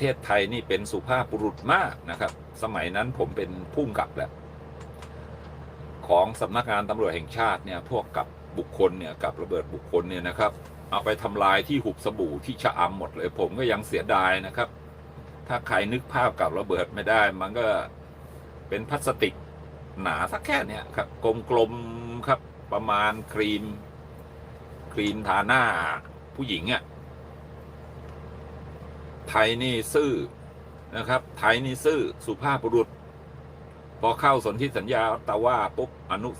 เทศไทยนี่เป็นสุภาพบุรุษมากนะครับ สมัยนั้นผมเป็นผู้กำกับแหละของสำนักงานตำรวจแห่งชาติเนี่ยพวกกับบุคคลเนี่ยกับระเบิดบุคคลเนี่ยนะครับเอาไปทำลายที่หุบสบู่ที่ชะอำหมดเลย ผมก็ยังเสียดายนะครับ ถ้าใครนึกภาพกับระเบิดไม่ได้ มันก็เป็นพลาสติกหนาสักแค่เนี้ยครับกลมๆครับประมาณครีม ครีมทาหน้าผู้หญิงอะ่ะ ไทยนี่ซื่อนะครับ ไทยนี่ซื่อสุภาพบุรุษ พอเข้าสนธิสัญญาออตตาว่าปุ๊บอนุ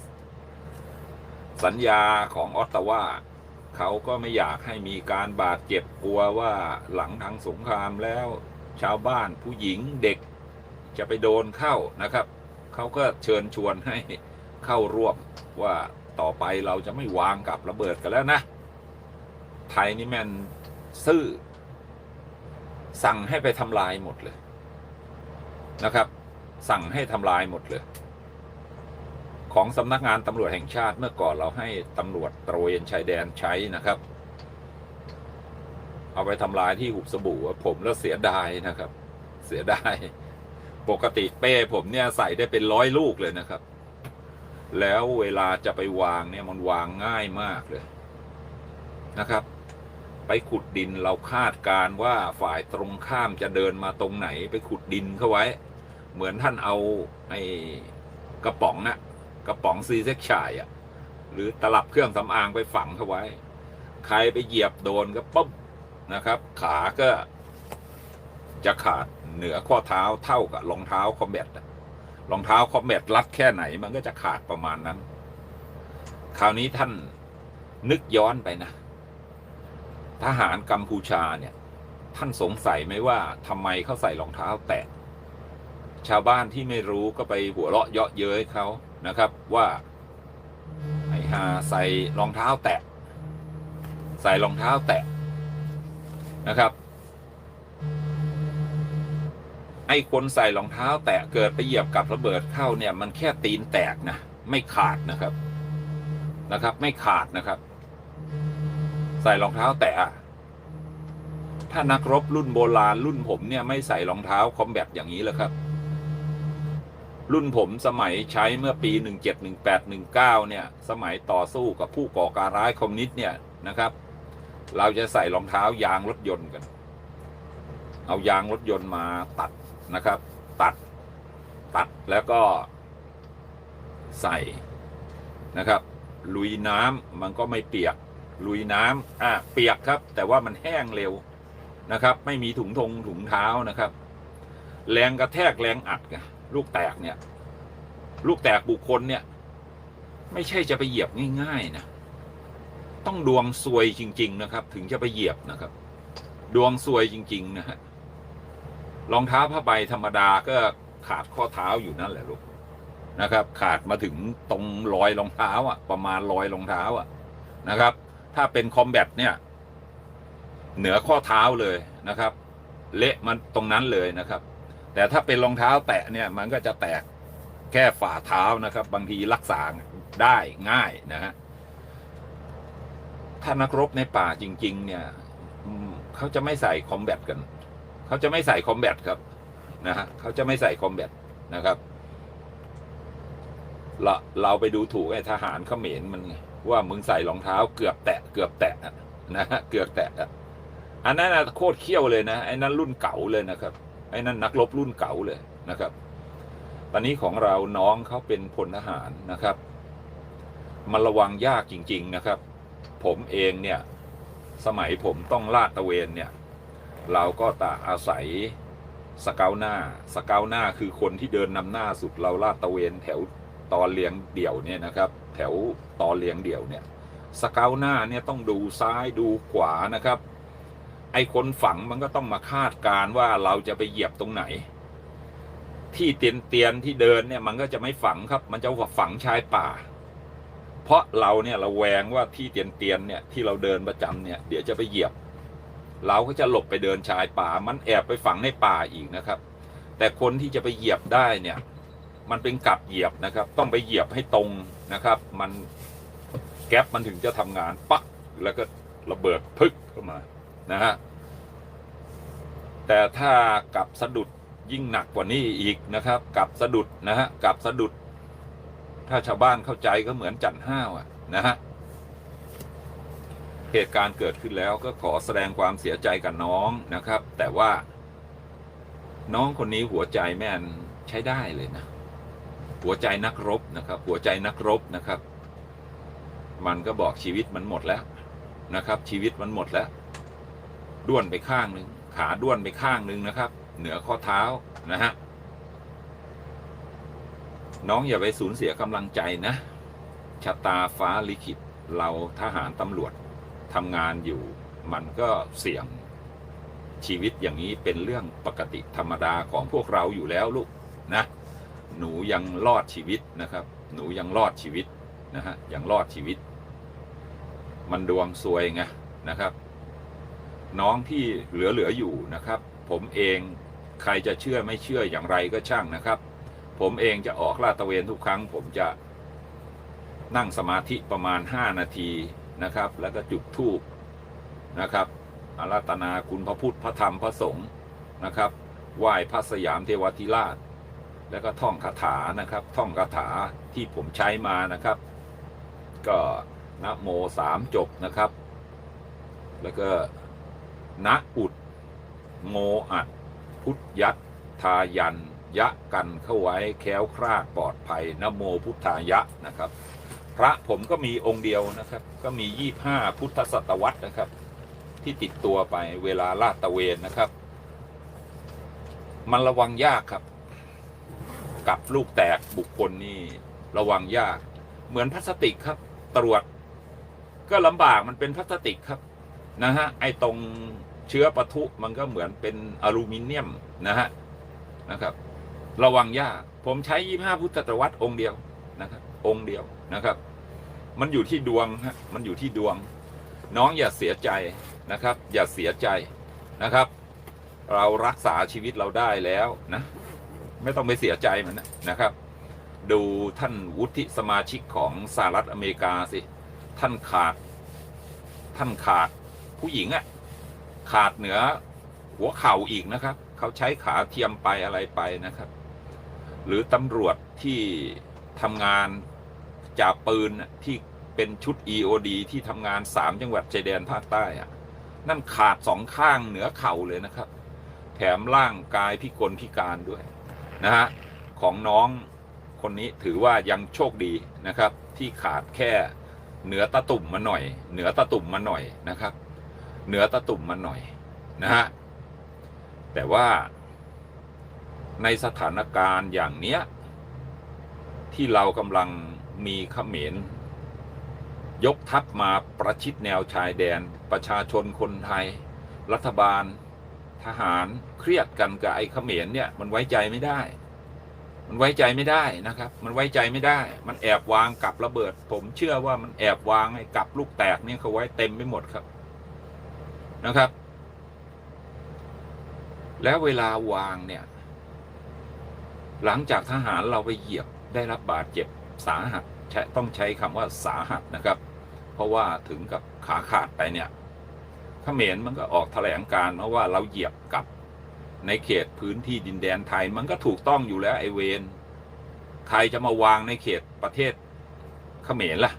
สัญญาของออตตาว่าเขาก็ไม่อยากให้มีการบาดเจ็บกลัวว่าหลังทางสงครามแล้ว ชาวบ้านผู้หญิงเด็กจะไปโดนเข้านะครับ เขาก็เชิญชวนให้เข้าร่วมว่าต่อไปเราจะไม่วางกับระเบิดกันแล้วนะ ไทยนี่แม่นซื่อ สั่งให้ไปทำลายหมดเลยนะครับ สั่งให้ทำลายหมดเลย ของสำนักงานตำรวจแห่งชาติเมื่อก่อนเราให้ตำรวจตระเวนชายแดนใช้นะครับ เอาไปทำลายที่หุบสบู่ผมแล้วเสียดายนะครับ เสียดายปกติเป้ผมเนี่ยใส่ได้เป็นร้อยลูกเลยนะครับ แล้วเวลาจะไปวางเนี่ยมันวางง่ายมากเลยนะครับ ไปขุดดินเราคาดการว่าฝ่ายตรงข้ามจะเดินมาตรงไหนไปขุดดินเข้าไว้ เหมือนท่านเอาไอ้กระป๋องอะกระป๋องซีเซ็กชายอะหรือตลับเครื่องสำอางไปฝังเข้าไว้ ใครไปเหยียบโดนก็ปุ๊บนะครับ ขาก็จะขาดเหนือข้อเท้าเท่ากับรองเท้าคอมแบทรองเท้าคอมแบทรัดแค่ไหนมันก็จะขาดประมาณนั้น คราวนี้ท่านนึกย้อนไปนะ ทหารกัมพูชาเนี่ย ท่านสงสัยไหมว่าทำไมเขาใส่รองเท้าแตะ ชาวบ้านที่ไม่รู้ก็ไปหัวเราะเยาะเย้ยเขานะครับ ว่าไอ้หาใส่รองเท้าแตะ ใส่รองเท้าแตะนะครับ ไอ้คนใส่รองเท้าแตะเกิดไปเหยียบกับระเบิดเข้าเนี่ยมันแค่ตีนแตกนะไม่ขาดนะครับนะครับ ไม่ขาดนะครับ ใส่รองเท้าแตะถ้านักรบรุ่นโบราณรุ่นผมเนี่ยไม่ใส่รองเท้าคอมแบทอย่างนี้เลยครับ รุ่นผมสมัยใช้เมื่อปี 171819 เนี่ย สมัยต่อสู้กับผู้ก่อการร้ายคอมมิวนิสต์เนี่ยนะครับ เราจะใส่รองเท้ายางรถยนต์กัน เอายางรถยนต์มาตัดนะครับ ตัดตัดแล้วก็ใส่นะครับ ลุยน้ำมันก็ไม่เปียก ลุยน้ำอะเปียกครับ แต่ว่ามันแห้งเร็วนะครับ ไม่มีถุงทงถุงเท้านะครับ แรงกระแทกแรงอัดลูกแตกเนี่ย ลูกแตกบุคคลเนี่ย ไม่ใช่จะไปเหยียบง่ายๆนะต้องดวงซวยจริง ๆ นะครับ ถึงจะไปเหยียบนะครับ ดวงซวยจริง ๆ นะฮะรองเท้าผ้าใบธรรมดาก็ขาดข้อเท้าอยู่นั่นแหละลูกนะครับ ขาดมาถึงตรงรอยรองเท้าอะ ประมาณรอยรองเท้าอะนะครับ ถ้าเป็นคอมแบทเนี่ยเหนือข้อเท้าเลยนะครับ เละมันตรงนั้นเลยนะครับ แต่ถ้าเป็นรองเท้าแตะเนี่ยมันก็จะแตกแค่ฝ่าเท้านะครับ บางทีรักษาได้ง่ายนะฮะถ้านักรบในป่าจริง ๆ เนี่ยเขาจะไม่ใส่คอมแบทกันเขาจะไม่ใส่คอมแบทครับนะฮะเขาจะไม่ใส่คอมแบทนะครับเราเราไปดูถูกไอ้ทหารเขมรมันไง ว่ามึงใส่รองเท้าเกือบแตะเกือบแตะนะฮะเกือบแตะอันนั้นโคตรเขี้ยวเลยนะไอ้นั้นรุ่นเก่าเลยนะครับไอ้นั่นนักรบรุ่นเก่าเลยนะครับ ตอนนี้ของเราน้องเขาเป็นพลทหารนะครับ มันระวังยากจริง ๆนะครับ ผมเองเนี่ย สมัยผมต้องลาดตะเวนเนี่ย เราก็ตะอาศัยสเกาหน้าสเกาหน้าคือคนที่เดินนำหน้าสุดเราลาดตะเวนแถวตอนเลี้ยงเดี่ยวเนี่ยนะครับ ถวต่อเลียงเดี่ยวเนี่ยสเกาหน้าเนี่ยต้องดูซ้ายดูขวานะครับ ไอ้คนฝังมันก็ต้องมาคาดการว่าเราจะไปเหยียบตรงไหน ที่เตียนเตียนที่เดินเนี่ยมันก็จะไม่ฝังครับ มันจะฝังชายป่า เพราะเราเนี่ยเราแวงว่าที่เตียนเตียนเนี่ยที่เราเดินประจำเนี่ยเดี๋ยวจะไปเหยียบ เราก็จะหลบไปเดินชายป่า มันแอบไปฝังในป่าอีกนะครับ แต่คนที่จะไปเหยียบได้เนี่ย มันเป็นกลับเหยียบนะครับ ต้องไปเหยียบให้ตรง นะครับ มันแก๊ปมันถึงจะทำงานปักแล้วก็ระเบิดพึกเข้ามานะฮะแต่ถ้ากับสะดุดยิ่งหนักกว่านี้อีกนะครับ กับสะดุดนะฮะกับสะดุด ถ้าชาวบ้านเข้าใจก็เหมือนจันห้าวอะนะฮะเหตุการณ์เกิดขึ้นแล้วก็ขอแสดงความเสียใจกับน้องนะครับ แต่ว่า น้องคนนี้หัวใจแม่นใช้ได้เลยนะ หัวใจนักรบนะครับ หัวใจนักรบนะครับ มันก็บอกชีวิตมันหมดแล้วนะครับ ชีวิตมันหมดแล้ว ด้วนไปข้างหนึ่งขาด้วนไปข้างหนึ่งนะครับ เหนือข้อเท้านะฮะน้องอย่าไปสูญเสียกำลังใจนะชะตาฟ้าลิขิตเราทหารตำรวจทำงานอยู่มันก็เสี่ยงชีวิตอย่างนี้เป็นเรื่องปกติธรรมดาของพวกเราอยู่แล้วลูกนะ หนูยังรอดชีวิตนะครับ หนูยังรอดชีวิตนะฮะยังรอดชีวิต มันดวงซวยไงนะครับ น้องที่เหลือๆอยู่นะครับ ผมเองใครจะเชื่อไม่เชื่ออย่างไรก็ช่างนะครับ ผมเองจะออกลาดตระเวนทุกครั้ง ผมจะนั่งสมาธิประมาณ 5 นาทีนะครับ แล้วก็จุดธูปนะครับอาราธนาคุณพระพุทธพระธรรมพระสงฆ์นะครับไหว้พระสยามเทวทิราช แล้วก็ท่องคาถานะครับ ท่องคาถาที่ผมใช้มานะครับ ก็นะโมสามจบนะครับ แล้วก็นะอุดโมอัด พุทธยัตทายัน ยะกันเข้าไว้แค้วคลาดปลอดภัยนะโมพุทธายะนะครับ พระผมก็มีองค์เดียวนะครับ ก็มียี่ห้าพุทธศตวรรษนะครับ ที่ติดตัวไปเวลาลาดตะเวนนะครับ มันระวังยากครับ กับลูกแตกบุคคลนี่ระวังยาก เหมือนพลาสติกครับ ตรวจ ก็ลำบากมันเป็นพลาสติกครับนะฮะไอตรงเชื้อปะทุมันก็เหมือนเป็นอลูมิเนียมนะฮะนะครับ ระวังยาก ผมใช้ยี่ห้าพุทธศตวรรษองค์เดียวนะครับ องค์เดียวนะครับ มันอยู่ที่ดวงฮะมันอยู่ที่ดวง น้องอย่าเสียใจนะครับ อย่าเสียใจนะครับ เรารักษาชีวิตเราได้แล้วนะ ไม่ต้องไปเสียใจมันนะนะครับ ดูท่านวุฒิสมาชิกของสหรัฐอเมริกาสิ ท่านขาด ท่านขาดผู้หญิงอะขาดเหนือหัวเข่าอีกนะครับ เขาใช้ขาเทียมไปอะไรไปนะครับ หรือตำรวจที่ทำงานจับปืนที่เป็นชุด EOD ที่ทำงานสามจังหวัดชายแดนภาคใต้อะนั่นขาดสองข้างเหนือเข่าเลยนะครับ แถมร่างกายพิกลพิการด้วย นะฮะของน้องคนนี้ถือว่ายังโชคดีนะครับ ที่ขาดแค่เหนือตะตุ่มมาหน่อย เหนือตะตุ่มมาหน่อยนะครับ เหนือตะตุ่มมาหน่อยนะฮะแต่ว่าในสถานการณ์อย่างเนี้ย ที่เรากำลังมีเขมรยกทัพมาประชิดแนวชายแดนประชาชนคนไทย รัฐบาล ทหารเครียดกันกับไอ้เขมรเนี่ยมันไว้ใจไม่ได้ มันไว้ใจไม่ได้นะครับ มันไว้ใจไม่ได้ มันแอบวางกับระเบิด ผมเชื่อว่ามันแอบวางไอ้กับลูกแตกเนี่ยเขาไว้เต็มไปหมดครับนะครับ แล้วเวลาวางเนี่ย หลังจากทหารเราไปเหยียบได้รับบาดเจ็บสาหัสต้องใช้คำว่าสาหัสนะครับ เพราะว่าถึงกับขาขาดไปเนี่ย เขมรมันก็ออกแถลงการณ์มาว่าเราเหยียบกับในเขตพื้นที่ดินแดนไทยมันก็ถูกต้องอยู่แล้วไอเวนใครจะมาวางในเขตประเทศเขมรล่ะ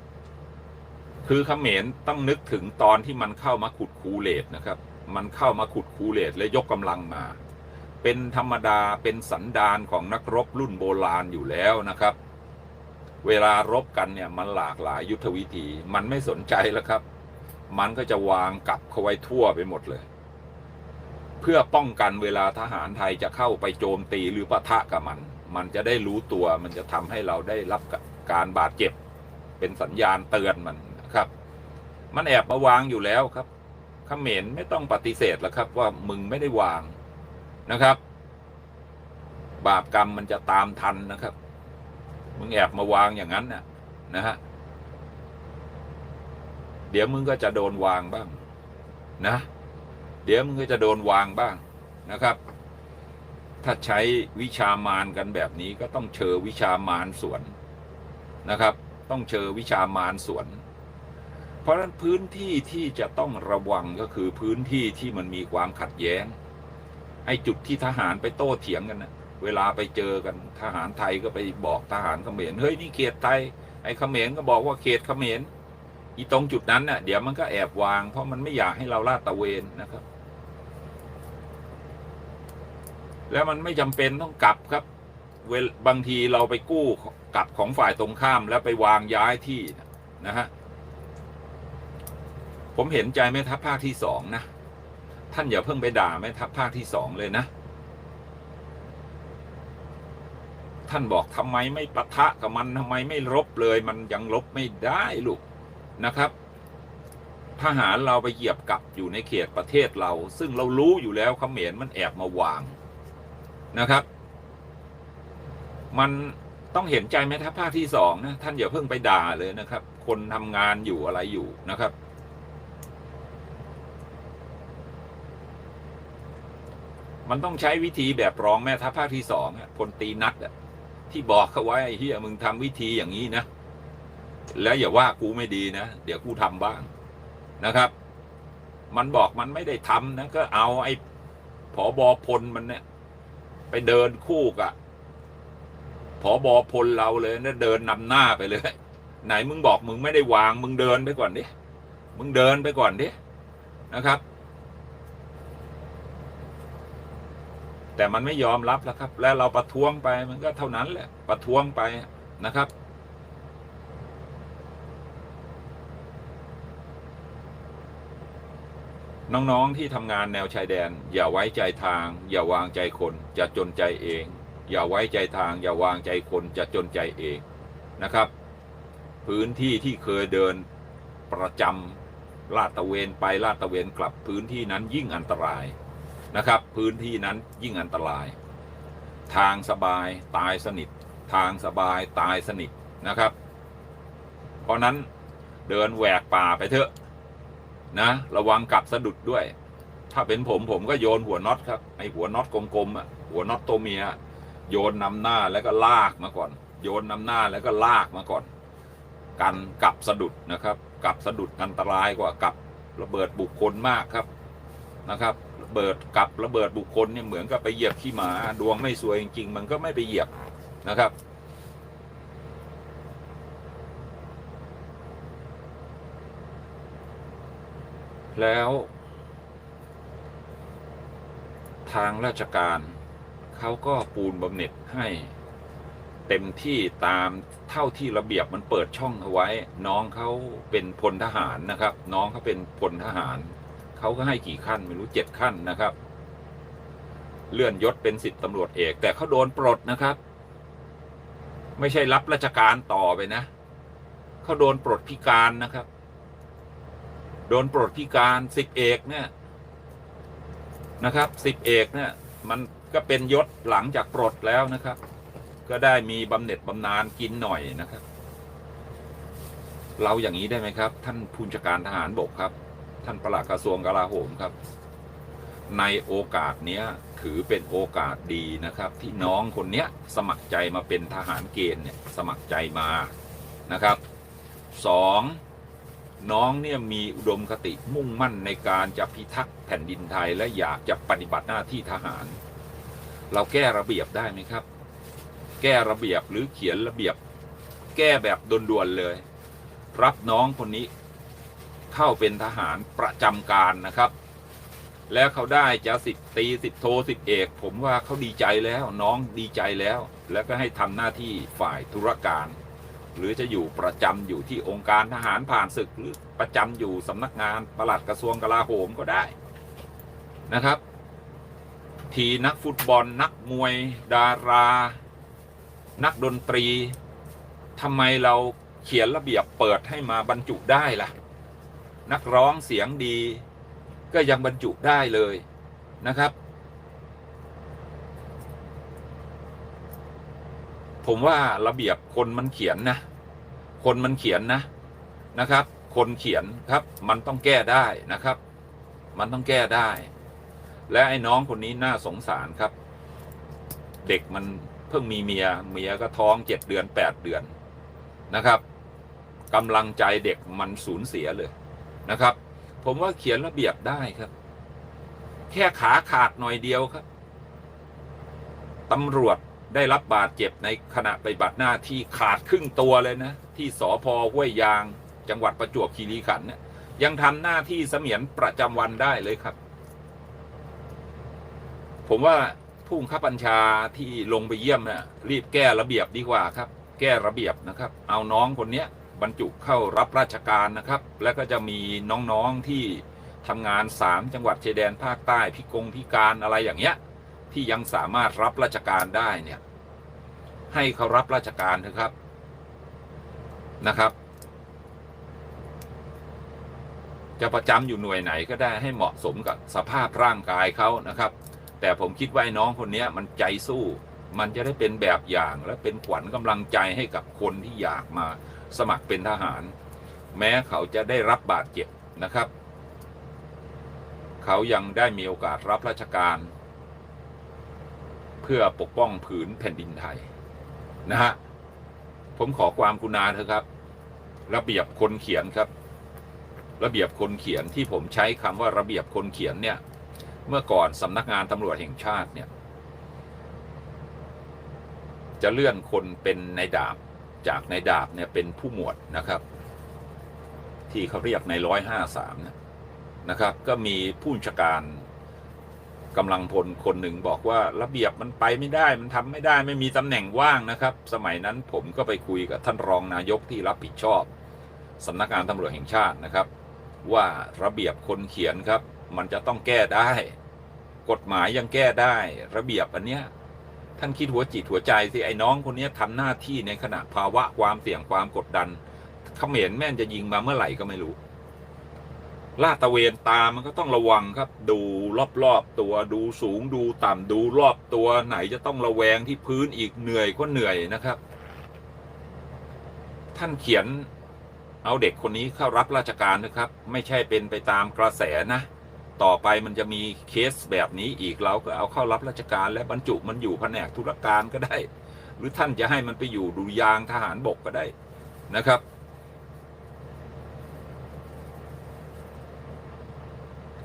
คือเขมรต้องนึกถึงตอนที่มันเข้ามาขุดคูเลตนะครับ มันเข้ามาขุดคูเลตและยกกำลังมา เป็นธรรมดาเป็นสันดานของนักรบรุ่นโบราณอยู่แล้วนะครับ เวลารบกันเนี่ยมันหลากหลายยุทธวิธี มันไม่สนใจแล้วครับ มันก็จะวางกับเขาไว้ทั่วไปหมดเลย เพื่อป้องกันเวลาทหารไทยจะเข้าไปโจมตีหรือปะทะกับมัน มันจะได้รู้ตัวมันจะทำให้เราได้รับการบาดเจ็บ เป็นสัญญาณเตือนมันนะครับ มันแอบมาวางอยู่แล้วครับเขมรไม่ต้องปฏิเสธแล้วครับ ว่ามึงไม่ได้วางนะครับ บาปกรรมมันจะตามทันนะครับ มึงแอบมาวางอย่างนั้นนะนะฮะ เดี๋ยวมึงก็จะโดนวางบ้างนะ เดี๋ยวมึงก็จะโดนวางบ้างนะครับ ถ้าใช้วิชามารกันแบบนี้ก็ต้องเชอวิชามารสวนนะครับ ต้องเชอวิชามารสวน เพราะฉะนั้นพื้นที่ที่จะต้องระวังก็คือพื้นที่ที่มันมีความขัดแย้งไอ้จุดที่ทหารไปโต้เถียงกันนะเวลาไปเจอกันทหารไทยก็ไปบอกทหารเขมรเฮ้ยนี่เขตไทยไอ้เขมรก็บอกว่าเขตเขมร อีตรงจุดนั้นน่ะ เดี๋ยวมันก็แอบวาง เพราะมันไม่อยากให้เราลาดตะเวนนะครับ แล้วมันไม่จำเป็นต้องกลับครับ เวลบางทีเราไปกู้กลับของฝ่ายตรงข้ามแล้วไปวางย้ายที่นะฮะผมเห็นใจแม่ทัพภาคที่สองนะ ท่านอย่าเพิ่งไปด่าแม่ทัพภาคที่สองเลยนะท่านบอกทำไมไม่ปะทะกับมันทำไมไม่รบเลย มันยังรบไม่ได้ลูก นะครับทหารเราไปเหยียบกับอยู่ในเขตประเทศเรา ซึ่งเรารู้อยู่แล้วเขมรมันแอบมาวางนะครับ มันต้องเห็นใจแม่ทัพภาคที่สองนะท่านอย่าเพิ่งไปด่าเลยนะครับ คนทำงานอยู่อะไรอยู่นะครับ มันต้องใช้วิธีแบบรองแม่ทัพภาคที่สองอะพลตรีนัดที่บอกเขาไว้ไอ้เฮียมึงทำวิธีอย่างนี้นะ แล้วอย่าว่ากูไม่ดีนะ เดี๋ยวกูทำบ้างนะครับ มันบอกมันไม่ได้ทำนะ ก็เอาไอ้ผอบอพลมันเนี่ยไปเดินคู่กับผอบอพลเราเลยนะเดินนำหน้าไปเลย ไหนมึงบอกมึงไม่ได้วาง มึงเดินไปก่อนดิมึงเดินไปก่อนดินะครับ แต่มันไม่ยอมรับแล้วครับ แล้วเราประท้วงไปมันก็เท่านั้นแหละประท้วงไปนะครับ น้องๆที่ทำงานแนวชายแดน อย่าไว้ใจทาง อย่าวางใจคนจะจนใจเอง อย่าไว้ใจทาง อย่าวางใจคนจะจนใจเองนะครับ พื้นที่ที่เคยเดินประจำลาดตะเวนไปลาดตะเวนกลับพื้นที่นั้นยิ่งอันตรายนะครับ พื้นที่นั้นยิ่งอันตราย ทางสบายตายสนิท ทางสบายตายสนิทนะครับ เพราะนั้นเดินแหวกป่าไปเถอะ นะ ระวังกับสะดุดด้วย ถ้าเป็นผมผมก็โยนหัวน็อตครับไอหัวน็อตกลมๆอะหัวน็อตตัวเมียโยนนำหน้าแล้วก็ลากมาก่อน โยนนำหน้าแล้วก็ลากมาก่อน กันกับสะดุดนะครับ กับสะดุดอันตรายกว่ากับระเบิดบุคคลมากครับนะครับระเบิดกับระเบิดบุคคลเนี่ยเหมือนกับไปเหยียบขี้หมาดวงไม่สวยจริงๆมันก็ไม่ไปเหยียบนะครับ แล้ว ทางราชการเขาก็ปูนบำเหน็จให้เต็มที่ตามเท่าที่ระเบียบมันเปิดช่องเอาไว้ น้องเขาเป็นพลทหารนะครับ น้องเขาเป็นพลทหารเขาก็ให้กี่ขั้นไม่รู้เจ็ดขั้นนะครับ เลื่อนยศเป็นสิทธิตำรวจเอก แต่เขาโดนปลดนะครับ ไม่ใช่รับราชการต่อไปนะเขาโดนปลดพิการนะครับ โดนปลดพิการสิบเอกเนี่ยนะครับสิบเอกเนี่ยมันก็เป็นยศหลังจากปลดแล้วนะครับ ก็ได้มีบำเหน็จบำนาญกินหน่อยนะครับ เราอย่างนี้ได้ไหมครับ ท่านผู้จัดการทหารบกครับ ท่านประหลัดกระทรวงกลาโหมครับ ในโอกาสเนี้ยถือเป็นโอกาสดีนะครับ ที่น้องคนเนี้ยสมัครใจมาเป็นทหารเกณฑ์เนี่ยสมัครใจมานะครับสอง น้องเนี่ยมีอุดมคติมุ่งมั่นในการจะพิทักษ์แผ่นดินไทยและอยากจะปฏิบัติหน้าที่ทหาร เราแก้ระเบียบได้ไหมครับ แก้ระเบียบหรือเขียนระเบียบ แก้แบบด่วนๆเลย รับน้องคนนี้ เข้าเป็นทหารประจำการนะครับ แล้วเขาได้จะสิบตีสิบโทสิบเอก ผมว่าเขาดีใจแล้วน้องดีใจแล้ว แล้วก็ให้ทำหน้าที่ฝ่ายธุรการ หรือจะอยู่ประจำอยู่ที่องค์การทหารผ่านศึกหรือประจำอยู่สำนักงานปลัดกระทรวงกลาโหมก็ได้นะครับ ทีนักฟุตบอลนักมวย ดารา นักดนตรีทำไมเราเขียนระเบียบเปิดให้มาบรรจุได้ล่ะ นักร้องเสียงดี ก็ยังบรรจุได้เลยนะครับ ผมว่าระเบียบคนมันเขียนนะ คนมันเขียนนะนะครับ คนเขียนครับมันต้องแก้ได้นะครับ มันต้องแก้ได้ และไอ้น้องคนนี้น่าสงสารครับ เด็กมันเพิ่งมีเมียเมียก็ท้องเจ็ดเดือนแปดเดือนนะครับกำลังใจเด็กมันสูญเสียเลยนะครับ ผมว่าเขียนระเบียบได้ครับ แค่ขาขาดหน่อยเดียวครับตำรวจ ได้รับบาดเจ็บในขณะปฏิบัติหน้าที่ขาดครึ่งตัวเลยนะ ที่สพห้วยยาง จังหวัดประจวบคีรีขันธ์เนี่ยยังทำหน้าที่เสมียนประจำวันได้เลยครับ ผมว่าผู้บังคับบัญชาที่ลงไปเยี่ยมนะรีบแก้ระเบียบดีกว่าครับ แก้ระเบียบนะครับ เอาน้องคนเนี้ยบรรจุเข้ารับราชการนะครับ แล้วก็จะมีน้องๆที่ทำงานสามจังหวัดชายแดนภาคใต้พิกงพิการอะไรอย่างเงี้ย ที่ยังสามารถรับราชการได้เนี่ย ให้เขารับราชการเถอะครับนะครับ จะประจำอยู่หน่วยไหนก็ได้ให้เหมาะสมกับสภาพร่างกายเขานะครับ แต่ผมคิดว่าน้องคนนี้มันใจสู้ มันจะได้เป็นแบบอย่างและเป็นขวัญกำลังใจให้กับคนที่อยากมาสมัครเป็นทหาร แม้เขาจะได้รับบาดเจ็บนะครับ เขายังได้มีโอกาสรับราชการ เพื่อปกป้องผืนแผ่นดินไทยนะฮะผมขอความกรุณาเถอะครับ ระเบียบคนเขียนครับ ระเบียบคนเขียนที่ผมใช้คำว่าระเบียบคนเขียนเนี่ย เมื่อก่อนสำนักงานตำรวจแห่งชาติเนี่ย จะเลื่อนคนเป็นในดาบจากในดาบเนี่ยเป็นผู้หมวดนะครับ ที่เขาเรียกในร้อยห้าสามนะครับ ก็มีผู้บัญชการ กำลังพลคนหนึ่งบอกว่าระเบียบมันไปไม่ได้มันทำไม่ได้ไม่มีตำแหน่งว่างนะครับ สมัยนั้นผมก็ไปคุยกับท่านรองนายกที่รับผิดชอบสำนักงานตำรวจแห่งชาตินะครับ ว่าระเบียบคนเขียนครับ มันจะต้องแก้ได้ กฎหมายยังแก้ได้ ระเบียบอันเนี้ยท่านคิดหัวจิตหัวใจสิไอ้น้องคนนี้ยทำหน้าที่ในขณะภาวะความเสี่ยงความกดดันเขมรแม่นจะยิงมาเมื่อไหร่ก็ไม่รู้ ลาดตะเวนตามันก็ต้องระวังครับ ดูรอบๆตัวดูสูงดูต่ำดูรอบตัวไหนจะต้องระแวงที่พื้นอีกเหนื่อยก็เหนื่อยนะครับ ท่านเขียนเอาเด็กคนนี้เข้ารับราชการนะครับ ไม่ใช่เป็นไปตามกระแสนะ ต่อไปมันจะมีเคสแบบนี้อีกเราก็เอาเข้ารับราชการและบรรจุมันอยู่แผนกธุรการก็ได้ หรือท่านจะให้มันไปอยู่ดุริยางทหารบกก็ได้นะครับ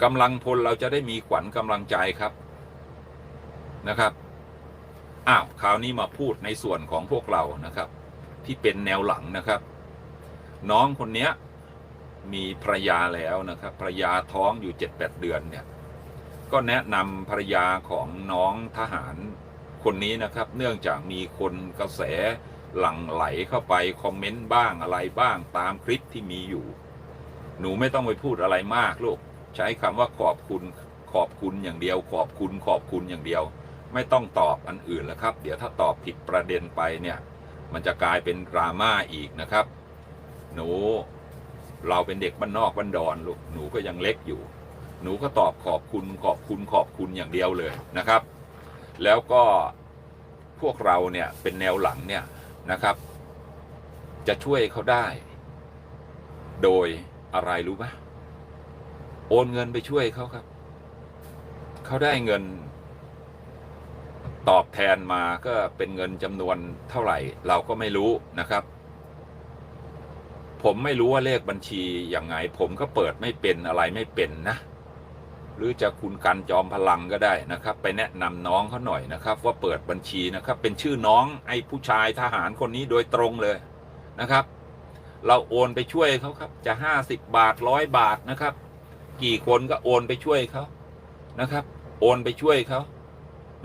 กำลังพลเราจะได้มีขวัญกำลังใจครับนะครับอ้าวคราวนี้มาพูดในส่วนของพวกเรานะครับ ที่เป็นแนวหลังนะครับ น้องคนเนี้ยมีภรรยาแล้วนะครับภรรยาท้องอยู่เจ็ดแปดเดือนเนี่ยก็แนะนำภรรยาของน้องทหารคนนี้นะครับ เนื่องจากมีคนกระแสหลั่งไหลเข้าไปคอมเมนต์บ้างอะไรบ้างตามคลิปที่มีอยู่ หนูไม่ต้องไปพูดอะไรมากลูก ใช้คำว่าขอบคุณขอบคุณอย่างเดียว ขอบคุณขอบคุณอย่างเดียว ไม่ต้องตอบอันอื่นแล้วครับ เดี๋ยวถ้าตอบผิดประเด็นไปเนี่ยมันจะกลายเป็นดราม่าอีกนะครับ หนูเราเป็นเด็กบ้านนอกบ้านดอนลูกหนูก็ยังเล็กอยู่ หนูก็ตอบขอบคุณขอบคุณขอบคุณอย่างเดียวเลยนะครับ แล้วก็พวกเราเนี่ยเป็นแนวหลังเนี่ยนะครับ จะช่วยเขาได้ โดยอะไรรู้ไหม โอนเงินไปช่วยเขาครับ เขาได้เงิน ตอบแทนมาก็เป็นเงินจำนวนเท่าไหร่ เราก็ไม่รู้นะครับ ผมไม่รู้ว่าเลขบัญชีอย่างไง ผมก็เปิดไม่เป็นอะไรไม่เป็นนะ หรือจะคุณกันจอมพลังก็ได้นะครับ ไปแนะนำน้องเขาหน่อยนะครับ ว่าเปิดบัญชีนะครับ เป็นชื่อน้องไอ้ผู้ชายทหารคนนี้โดยตรงเลยนะครับ เราโอนไปช่วยเขาครับ จะห้าสิบบาทร้อยบาทนะครับ กี่คนก็โอนไปช่วยเขานะครับ โอนไปช่วยเขา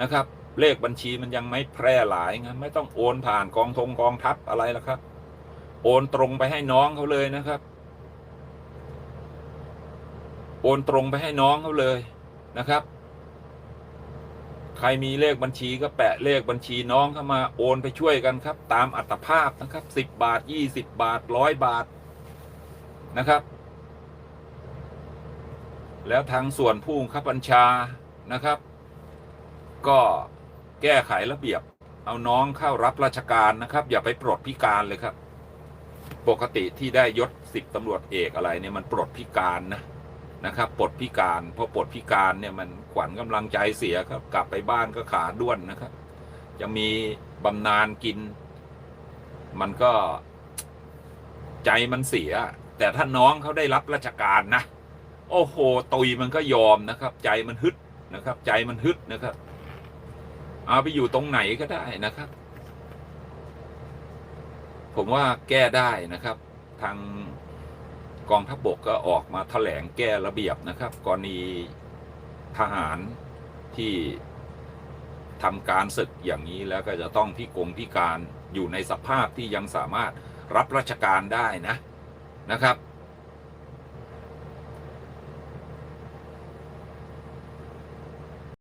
นะครับ เลขบัญชีมันยังไม่แพร่หลายไงไม่ต้องโอนผ่านกองทงกองทัพอะไรแล้วครับ โอนตรงไปให้น้องเขาเลยนะครับ โอนตรงไปให้น้องเขาเลยนะครับ ใครมีเลขบัญชีก็แปะเลขบัญชีน้องเข้ามาโอนไปช่วยกันครับ ตามอัตภาพนะครับสิบบาทยี่สิบบาทร้อยบาทนะครับ แล้วทางส่วนผู้บังคับบัญชานะครับ ก็แก้ไขระเบียบ เอาน้องเข้ารับราชการนะครับ อย่าไปปลดพิการเลยครับ ปกติที่ได้ยศสิบตำรวจเอกอะไรเนี่ยมันปลดพิการนะนะครับปลดพิการพอปลดพิการเนี่ยมันขวัญกำลังใจเสียครับ กลับไปบ้านก็ขาด้วนนะครับ จะมีบำนาญกิน มันก็ใจมันเสีย แต่ถ้าน้องเขาได้รับราชการนะ โอ้โหตุยมันก็ยอมนะครับ ใจมันฮึดนะครับ ใจมันฮึดนะครับ เอาไปอยู่ตรงไหนก็ได้นะครับ ผมว่าแก้ได้นะครับ ทางกองทัพบกก็ออกมาแถลงแก้ระเบียบนะครับกรณีทหารที่ทำการศึกอย่างนี้แล้วก็จะต้องพิกงพิการอยู่ในสภาพที่ยังสามารถรับราชการได้นะนะครับ